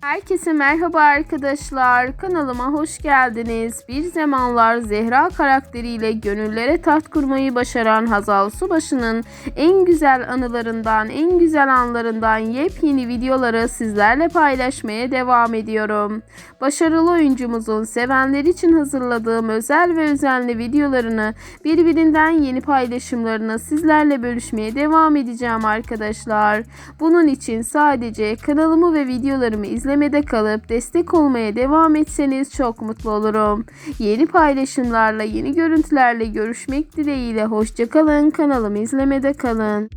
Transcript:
Herkese merhaba arkadaşlar. Kanalıma hoş geldiniz. Bir zamanlar Zehra karakteriyle gönüllere taht kurmayı başaran Hazal Subaşı'nın en güzel anılarından, en güzel anlarından yepyeni videoları sizlerle paylaşmaya devam ediyorum. Başarılı oyuncumuzun sevenler için hazırladığım özel ve özenli videolarını birbirinden yeni paylaşımlarını sizlerle bölüşmeye devam edeceğim arkadaşlar. Bunun için sadece kanalımı ve videolarımı izlemede kalıp destek olmaya devam etseniz çok mutlu olurum. Yeni paylaşımlarla, yeni görüntülerle görüşmek dileğiyle hoşçakalın. Kanalımı izlemede kalın.